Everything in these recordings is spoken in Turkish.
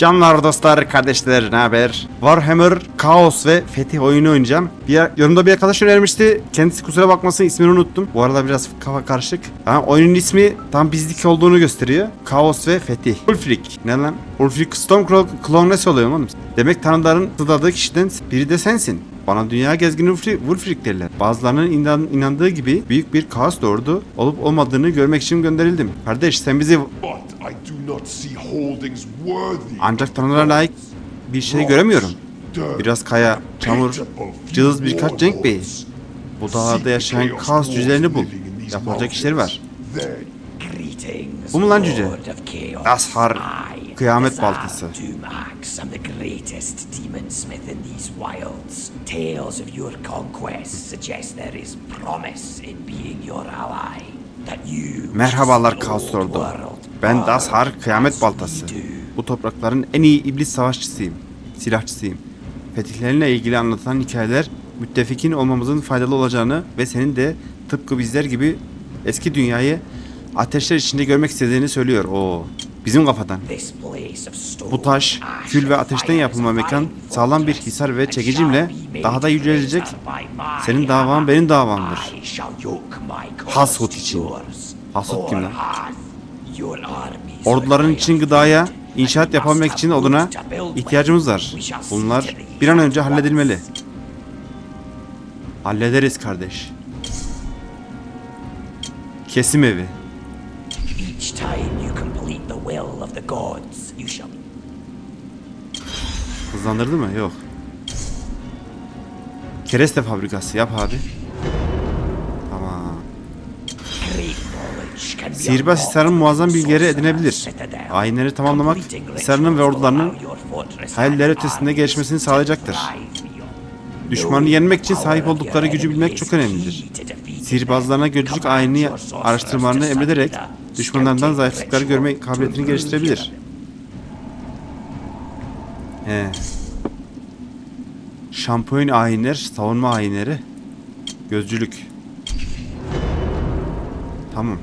Canlar dostlar, kardeşler ne haber? Warhammer, Kaos ve Fetih oyunu oynayacağım. Bir yorumda bir arkadaş önermişti. Kendisi kusura bakmasın ismini unuttum. Bu arada biraz kafa karışık. Ha, oyunun ismi tam bizlik olduğunu gösteriyor. Kaos ve Fetih. Ulfric. Ne lan? Ulfric Stormclaw Clone nasıl oluyor oğlum? Demek tanrıların sıdadığı kişiden biri de sensin. Bana dünya gezgini Wulfri- Wulfric derler. Bazılarının inan- inandığı gibi büyük bir kaos doğurdu. Olup olmadığını görmek için gönderildim. Kardeş sen bizi But I do not see holdings worthy. ancak tanrılara layık bir şey göremiyorum. Biraz kaya, çamur, cılız birkaç cenk beyi. Bu dağlarda yaşayan kaos cücelerini bul. Yapılacak işleri var. Bu mu lan cüce? Ashar, kıyamet baltası. Tales of your suggest there is promise in being your ally. Merhabalar Kaos Lordu. Ben Dashar Kıyamet as Baltası. Bu toprakların en iyi iblis savaşçısıyım. Silahçısıyım. Fetihlerinle ilgili anlatılan hikayeler müttefikin olmamızın faydalı olacağını ve senin de tıpkı bizler gibi eski dünyayı ateşler içinde görmek istediğini söylüyor. Oo, bizim kafadan. This place Bu taş, kül ve ateşten yapılma mekan sağlam bir hisar ve çekicimle daha da yücelecek. Senin davan benim davamdır. Hasut için. Hasut kim lan? Orduların için gıdaya, inşaat yapabilmek için oduna ihtiyacımız var. Bunlar bir an önce halledilmeli. Hallederiz kardeş. Kesim evi. Hızlandırdı mı? Yok. Kereste fabrikası yap abi. Tamam. Sihirbaz Hisar'ın muazzam bilgileri edinebilir. Ayinleri tamamlamak Hisar'ın ve ordularının hayaller ötesinde gelişmesini sağlayacaktır. Düşmanı yenmek için sahip oldukları gücü bilmek çok önemlidir. Sihirbazlarına gözcülük ayini araştırmalarını emrederek düşmanlarından zayıflıkları görme kabiliyetini geliştirebilir. He. Şampiyon ayinler, savunma ayinleri, gözcülük. Tamam.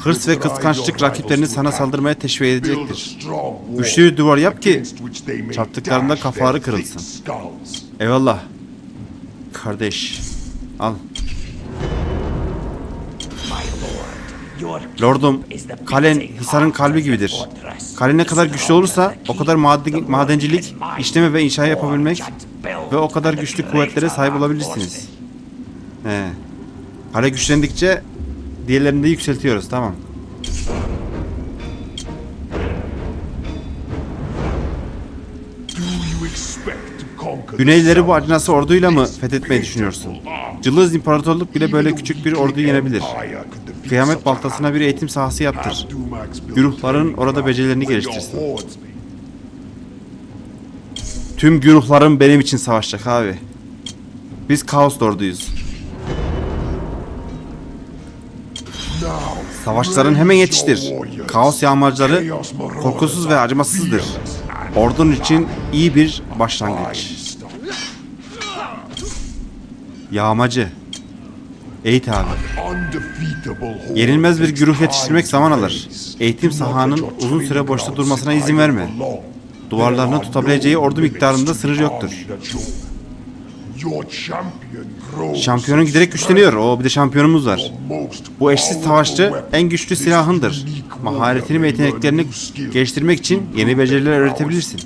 Hırs ve kıskançlık rakiplerini sana saldırmaya teşvik edecektir. Güçlü bir duvar yap ki çarptıklarında kafaları kırılsın. Eyvallah. Kardeş. Al. Lordum, kalen Hisar'ın kalbi gibidir. Kale ne kadar güçlü olursa o kadar maden, madencilik, işleme ve inşa yapabilmek ve o kadar güçlü kuvvetlere sahip olabilirsiniz. He. Kale güçlendikçe diğerlerini de yükseltiyoruz. Tamam. Güneyleri bu acınası orduyla mı fethetmeyi düşünüyorsun? Cılız İmparatorluk bile böyle küçük bir orduyu yenebilir. Kıyamet baltasına bir eğitim sahası yaptır. Güruhların orada becerilerini geliştirsin. Tüm güruhlarım benim için savaşacak abi. Biz Kaos orduyuz. Savaşların hemen yetiştir. Kaos yağmacıları korkusuz ve acımasızdır. Ordun için iyi bir başlangıç. Yağmacı. Eğit abi. Yenilmez bir güruh yetiştirmek zaman alır. Eğitim sahanın uzun süre boşta durmasına izin verme. Duvarlarını tutabileceği ordu miktarında sınır yoktur. Şampiyonun giderek güçleniyor. O bir de şampiyonumuz var. Bu eşsiz savaşçı en güçlü silahındır. Maharetini ve yeteneklerini geliştirmek için yeni beceriler öğretebilirsin.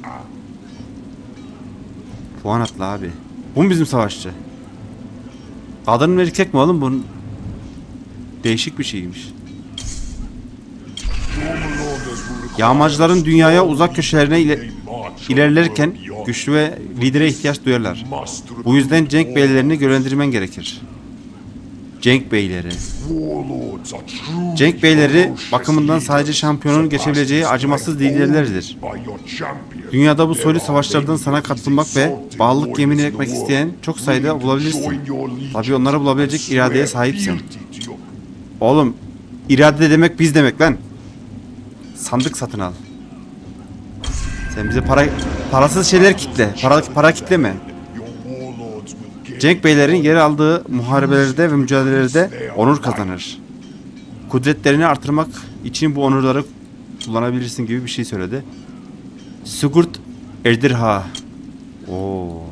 Puan atla abi. Bu mu bizim savaşçı? Kadın mı erkek mi oğlum bunun? Değişik bir şeymiş. Yağmacıların dünyaya uzak köşelerine ile- ilerlerken güçlü ve lidere ihtiyaç duyarlar. Bu yüzden Cenk beylerini görevlendirmen gerekir. Cenk beyleri. Cenk beyleri bakımından sadece şampiyonun geçebileceği acımasız liderlerdir. Dünyada bu soylu savaşlardan sana katılmak ve bağlılık yemini etmek isteyen çok sayıda bulabilirsin. Tabii onları bulabilecek iradeye sahipsin. Oğlum, irade demek biz demek lan. Sandık satın al. Sen bize para parasız şeyler kitle. Para para kitleme. Cenk beylerin yer aldığı muharebelerde ve mücadelelerde onur kazanır. Kudretlerini artırmak için bu onurları kullanabilirsin gibi bir şey söyledi. Sigurd Erdirha. Oo.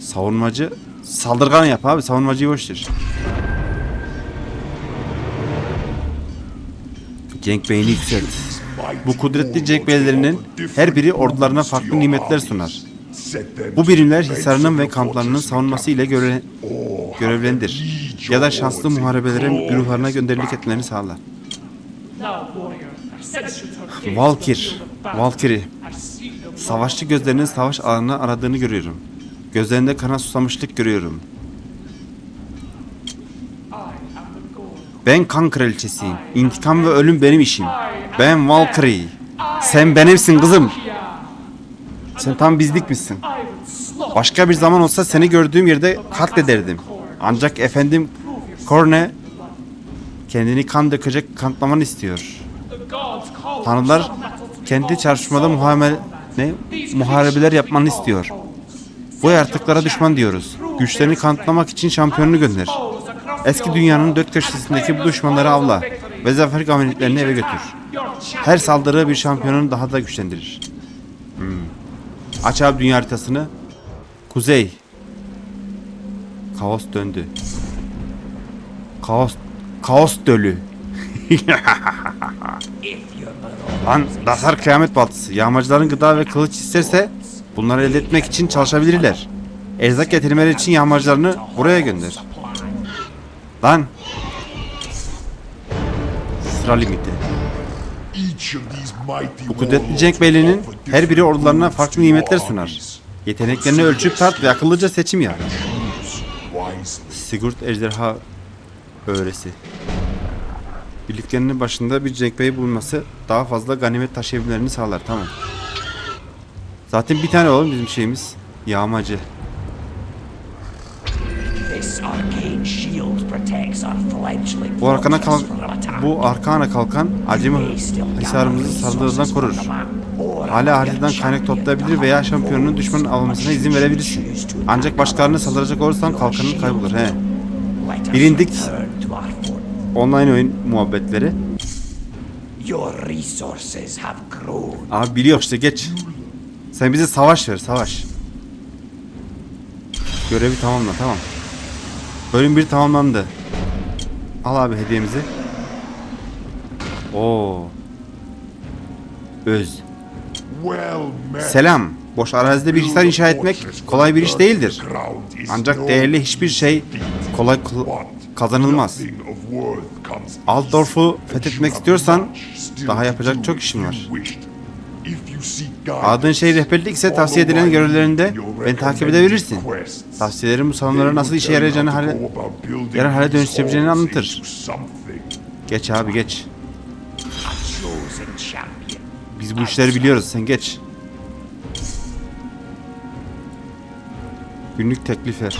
Savunmacı saldırgan yap abi. Savunmacıyı boş ver. Cenk beyni yükselt. Bu kudretli cenk beylerinin her biri ordularına farklı nimetler sunar. Bu birimler hisarının ve kamplarının savunması ile göre, görevlendir. Ya da şanslı muharebelere güruhlarına gönderilik etmelerini sağlar. Valkir, Valkyrie. Savaşçı gözlerinin savaş alanını aradığını görüyorum. Gözlerinde kana susamışlık görüyorum. Ben kan kraliçesiyim. İntikam ve ölüm benim işim. Ben Valkyrie. Sen benimsin kızım. Sen tam bizlik misin? Başka bir zaman olsa seni gördüğüm yerde katlederdim. Ancak efendim Korne kendini kan dökecek kanıtlamanı istiyor. Tanrılar kendi çarpışmada muhamele, ne? muharebeler yapmanı istiyor. Bu yaratıklara düşman diyoruz. Güçlerini kanıtlamak için şampiyonunu gönder. Eski dünyanın dört köşesindeki bu düşmanları avla ve zafer gameliklerini eve götür. Her saldırı bir şampiyonunu daha da güçlendirir. Aç abi dünya haritasını. Kuzey. Kaos döndü. Kaos Kaos dölü. Lan Dasar kıyamet baltısı. Yağmacıların gıda ve kılıç isterse bunları elde etmek için çalışabilirler. Erzak getirmeleri için yağmacılarını buraya gönder. Lan. Sıra limiti. Bu kudretli Cenk Beyliğinin her biri ordularına farklı nimetler sunar. Yeteneklerini ölçüp tart ve akıllıca seçim yap. Sigurd Ejderha öğresi. Birliklerinin başında bir Cenk Bey bulunması daha fazla ganimet taşıyabilmelerini sağlar. Tamam. Zaten bir tane oğlum bizim şeyimiz. Yağmacı. Bu arkana kalk. Bu arkana kalkan acemi hisarımızı saldırıdan korur. Hala haritadan kaynak toplayabilir veya şampiyonun düşmanın almasına izin verebilirsin. Ancak başkalarına saldıracak olursan kalkanın kaybolur. He. bilindik. Online oyun muhabbetleri. Abi biliyor işte geç. Sen bize savaş ver savaş. Görevi tamamla tamam. Bölüm 1 tamamlandı. Al abi hediyemizi. Oo. Öz. Selam. Boş arazide bir hisar inşa etmek kolay bir iş değildir. Ancak değerli hiçbir şey kolay kazanılmaz. Altdorf'u fethetmek istiyorsan daha yapacak çok işim var. Aradığın şey rehberlik ise tavsiye edilen görevlerinde beni takip edebilirsin. Tavsiyelerim bu salonlara nasıl işe yarayacağını hale, yarar hale dönüştürebileceğini anlatır. Geç abi geç. Biz bu işleri biliyoruz sen geç. Günlük teklif ver.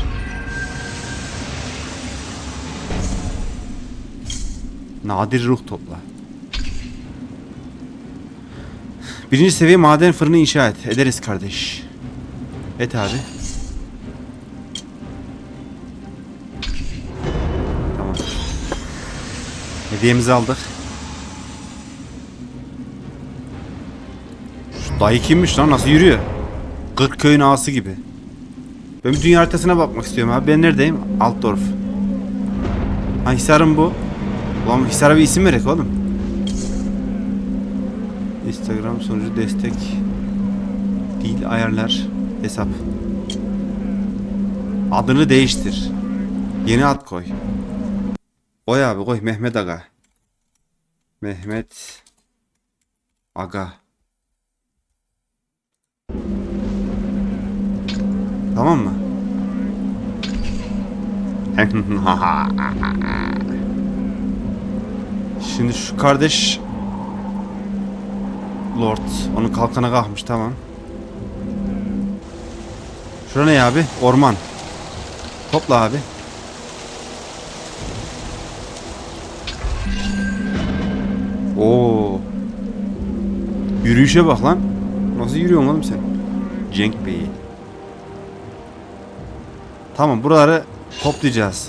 Nadir ruh topla. Birinci seviye maden fırını inşa et. Ederiz kardeş. Et abi. Tamam. Hediyemizi aldık. Dayı kimmiş lan? Nasıl yürüyor? Kırkköy'ün ağası gibi. Ben bir dünya haritasına bakmak istiyorum abi. Ben neredeyim? Altdorf. Ha Hisar'ım bu. Ulan Hisar'a bir isim verek oğlum. Instagram sonucu destek. Dil ayarlar. Hesap. Adını değiştir. Yeni ad koy. Koy abi koy. Mehmet Aga. Mehmet Aga. Tamam mı? Şimdi şu kardeş Lord onun kalkana kalkmış tamam. Şura ne abi? Orman. Topla abi. Oo. Yürüyüşe bak lan. Nasıl yürüyorsun oğlum sen? Cenk Bey'i. Tamam buraları toplayacağız.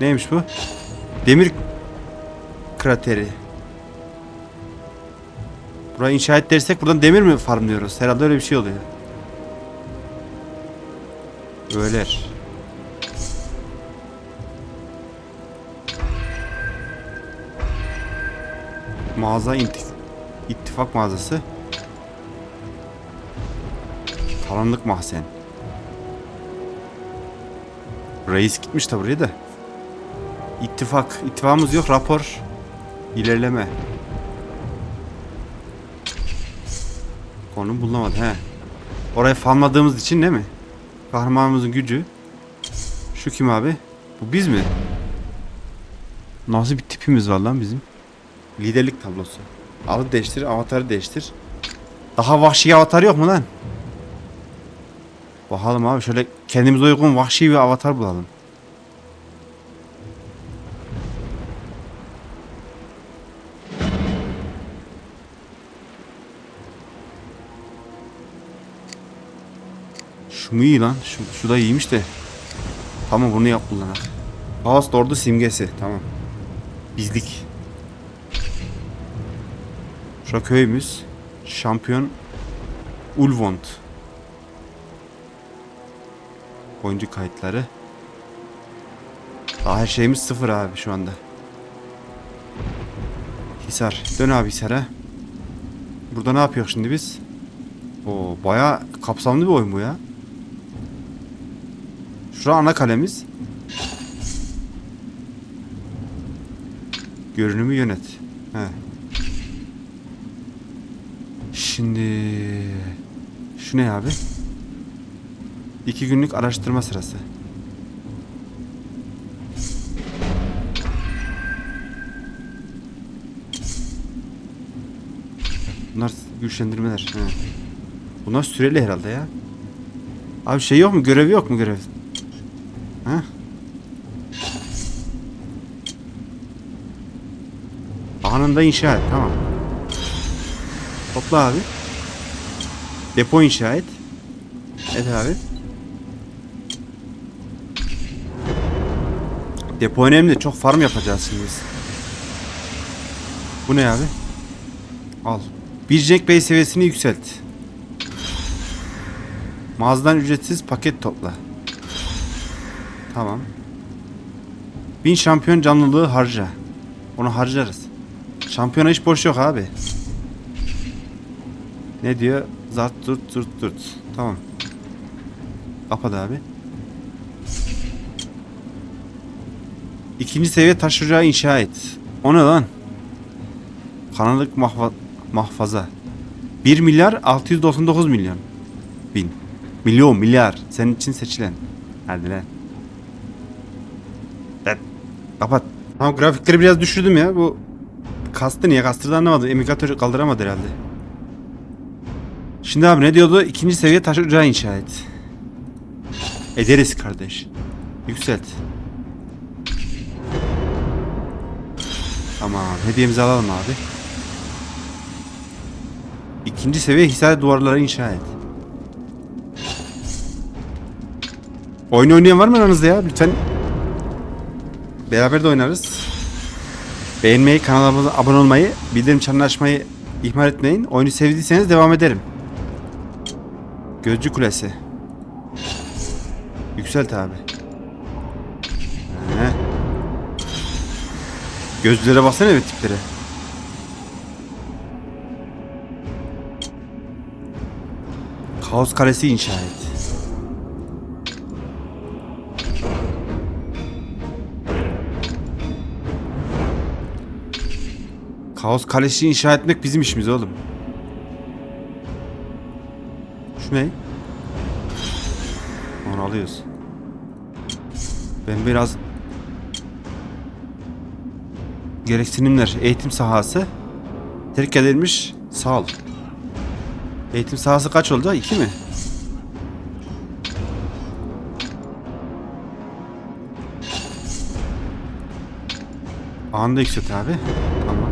Neymiş bu? Demir krateri. Burayı inşa et dersek buradan demir mi farmlıyoruz? Herhalde öyle bir şey oluyor. Öyler. Mağaza intik ittifak mağazası. Karanlık mahzen. Reis gitmiş de buraya da. İttifak. İttifakımız yok. Rapor. İlerleme. Konu bulunamadı he. Orayı farmladığımız için değil mi? Kahramanımızın gücü. Şu kim abi? Bu biz mi? Nasıl bir tipimiz var lan bizim? Liderlik tablosu. Adı değiştir, avatarı değiştir. Daha vahşi avatar yok mu lan? Bakalım abi şöyle kendimize uygun vahşi bir avatar bulalım. Şu mu iyi lan? Şu, şu da iyiymiş de. Tamam bunu yap kullanak. Faust ordu simgesi. Tamam. Bizlik. Şu köyümüz. Şampiyon Ulvont. Oyuncu kayıtları. Daha her şeyimiz sıfır abi şu anda. Hisar. Dön abi Hisar'a. Burada ne yapıyor şimdi biz? Oo bayağı kapsamlı bir oyun bu ya. Şura ana kalemiz. Görünümü yönet. He. Şimdi şu ne abi? İki günlük araştırma sırası. Bunlar güçlendirmeler. He. Bunlar süreli herhalde ya. Abi şey yok mu? Görevi yok mu görev? Ha? Anında inşa et. Tamam. Topla abi. Depo inşa et. Evet abi. Depo önemli. Çok farm yapacağız şimdi biz. Bu ne abi? Al. Bir Jack Bey seviyesini yükselt. Mağazadan ücretsiz paket topla. Tamam. Bin şampiyon canlılığı harca. Onu harcarız. Şampiyona hiç boş yok abi. Ne diyor? Zart turt turt turt. Tamam. Kapat abi. İkinci seviye taşıracağı inşa et. O ne lan? Kanalık mahva mahfaza. 1 milyar 699 milyon. Bin. Milyon milyar. Senin için seçilen. Hadi lan. Evet. Kapat. Tamam grafikleri biraz düşürdüm ya. Bu kastı niye kastırdı anlamadım. Emülatörü kaldıramadı herhalde. Şimdi abi ne diyordu? İkinci seviye taş ocağı inşa et. Ederiz kardeş. Yükselt. Tamam. Hediyemizi alalım abi. İkinci seviye hisar duvarları inşa et. Oyun oynayan var mı aranızda ya? Lütfen beraber de oynarız. Beğenmeyi, kanalımıza abone olmayı, bildirim çanını açmayı ihmal etmeyin. Oyunu sevdiyseniz devam ederim. Gözcü Kulesi. Yükselt abi. Gözlülere baksana evet tiplere. Kaos Kalesi inşa et. Kaos Kalesi inşa etmek bizim işimiz oğlum. Şu ne? Onu alıyoruz. Ben biraz gereksinimler eğitim sahası terk edilmiş sağ ol. Eğitim sahası kaç oldu? 2 mi? Anında yükselt abi. Tamam.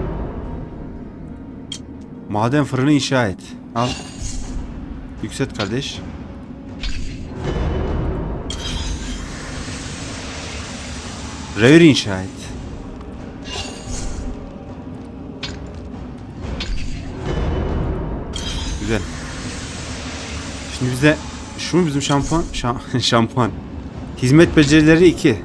Maden fırını inşa et. Al. Yükselt kardeş. Revir inşa et. Şimdi bize şu mu bizim şampuan? Şam şampuan. Hizmet becerileri 2.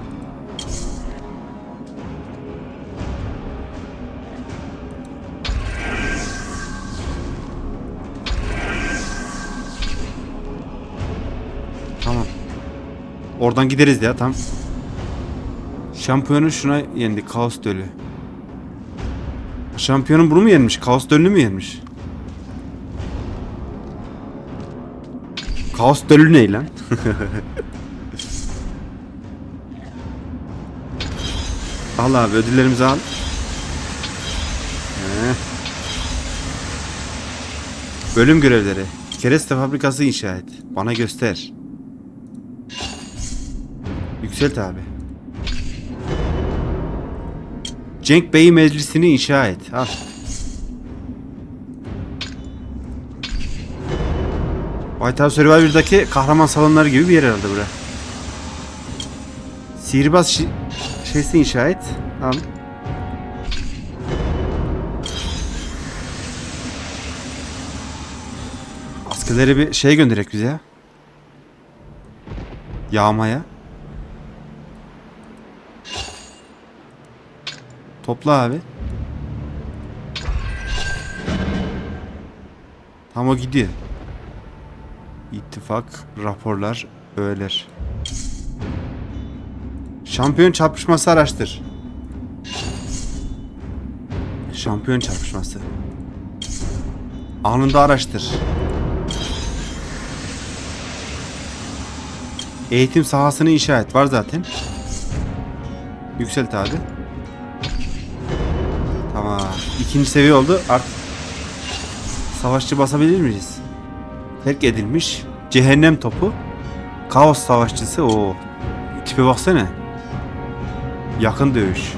Tamam. Oradan gideriz ya tam. Şampiyonu şuna yendi. Kaos dölü. Şampiyonun bunu mu yenmiş? Kaos dölünü mü yenmiş? Kaos dölü ne lan? al abi ödüllerimizi al. Heh. Bölüm görevleri. Kereste fabrikası inşa et. Bana göster. Yükselt abi. Cenk Bey meclisini inşa et. Al. White House Survivor'daki kahraman salonları gibi bir yer herhalde bura. Sihirbaz şi şeysi inşa et. Al. Askerleri bir şey gönderek bize ya. Yağmaya. Topla abi. Tam o gidiyor. İttifak, raporlar, öğeler. Şampiyon çarpışması araştır. Şampiyon çarpışması. Anında araştır. Eğitim sahasını inşa et. Var zaten. Yükselt abi. Tamam. İkinci seviye oldu. Artık savaşçı basabilir miyiz? Terk edilmiş. Cehennem topu. Kaos savaşçısı. o. Tipe baksana. Yakın dövüş.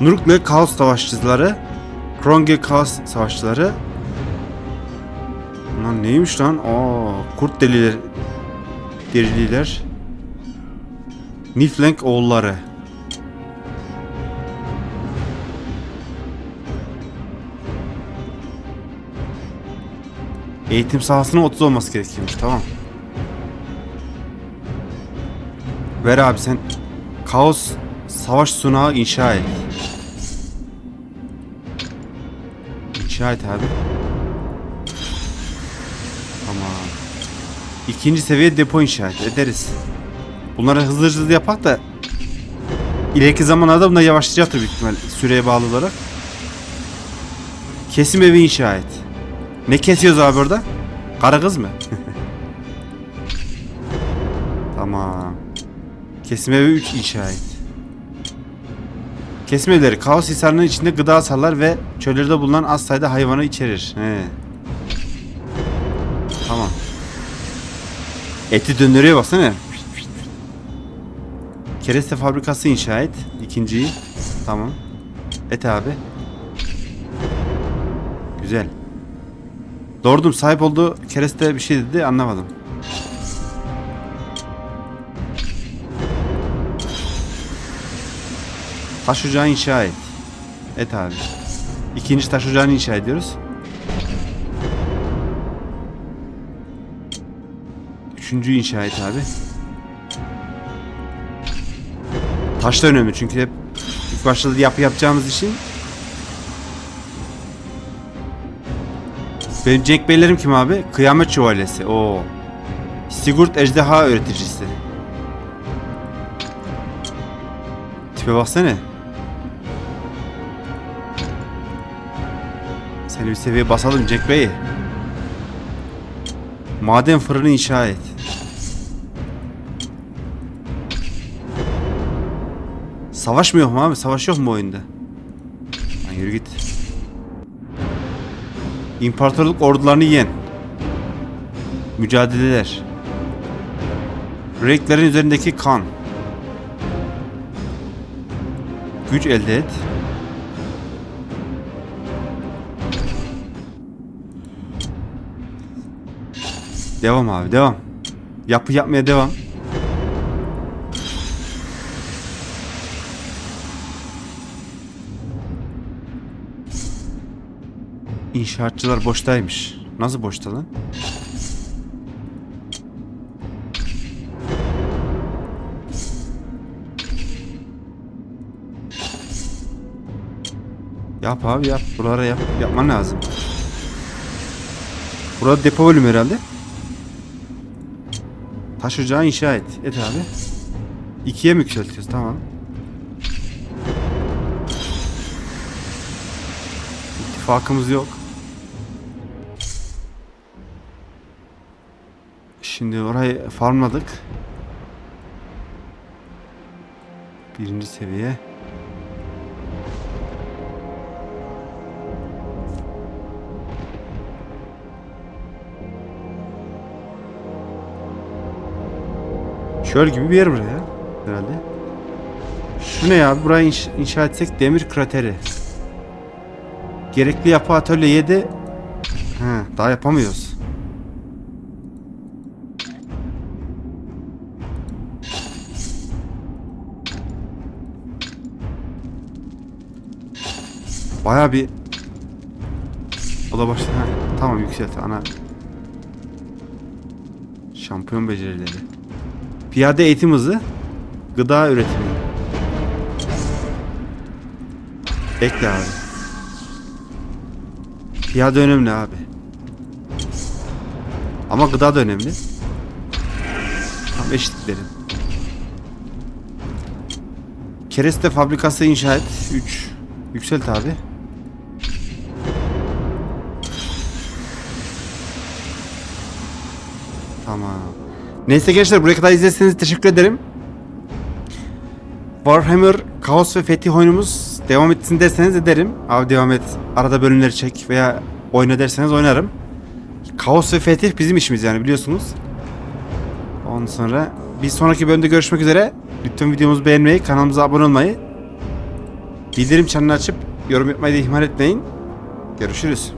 Nurgle Kaos Savaşçıları Kronge Kaos Savaşçıları Lan neymiş lan? Aa, kurt deliler Derililer Nifleng oğulları Eğitim sahasının 30 olması gerekiyormuş tamam. Ver abi sen Kaos Savaş sunağı inşa et. İnşa et abi. Tamam. İkinci seviye depo inşa et. Ederiz. Bunları hızlı hızlı yapak da ileriki zamanlarda bunlar yavaşlayacaktır büyük ihtimal süreye bağlı olarak. Kesim evi inşa et. Ne kesiyoruz abi orada? Kara kız mı? tamam. Kesim evi 3 inşa et. Kesim evleri kaos hisarının içinde gıda hasarlar ve çöllerde bulunan az sayıda hayvanı içerir. He. Tamam. Eti döndürüyor baksana. Kereste fabrikası inşa et. İkinciyi. Tamam. Et abi. Güzel. Doğrudum sahip olduğu kereste bir şey dedi anlamadım. Taş ocağı inşa et. Et abi. İkinci taş ocağını inşa ediyoruz. Üçüncüyü inşa et abi. Taş da önemli çünkü hep ilk başta yapı yapacağımız için Benim Cenk Beylerim kim abi? Kıyamet Şövalyesi. Oo. Sigurd Ejderha öğreticisi. Tipe baksana. Seni bir seviye basalım Cenk Bey. Maden fırını inşa et. Savaşmıyor mu abi? Savaş yok mu oyunda? Lan yürü git. İmparatorluk ordularını yen. Mücadeleler. Renklerin üzerindeki kan. Güç elde et. Devam abi devam. Yapı yapmaya devam. İnşaatçılar boştaymış. Nasıl boşta lan? Yap abi yap. Buralara yap. Yapman lazım. Burada depo bölümü herhalde. Taş ocağı inşa et. Et abi. İkiye mi yükseltiyoruz? Tamam. İttifakımız yok. Şimdi orayı farmladık. Birinci seviye. Çöl gibi bir yer buraya herhalde. Şu ne ya? Burayı inş- inşa etsek demir krateri. Gerekli yapı atölye 7. He, daha yapamıyoruz. Baya bir O da başladı. Ha, tamam yükselt ana. Şampiyon becerileri. Piyade eğitim hızı. Gıda üretimi. Bekle abi. Piyade önemli abi. Ama gıda da önemli. Tam eşitlikleri. Kereste fabrikası inşa et. 3. Yükselt abi. Tamam. Neyse gençler buraya kadar izlediyseniz teşekkür ederim. Warhammer Kaos ve Fetih oyunumuz devam etsin derseniz ederim. Abi devam et. Arada bölümleri çek veya oyna derseniz oynarım. Kaos ve Fetih bizim işimiz yani biliyorsunuz. Ondan sonra bir sonraki bölümde görüşmek üzere. Lütfen videomuzu beğenmeyi, kanalımıza abone olmayı, bildirim çanını açıp yorum yapmayı da ihmal etmeyin. Görüşürüz.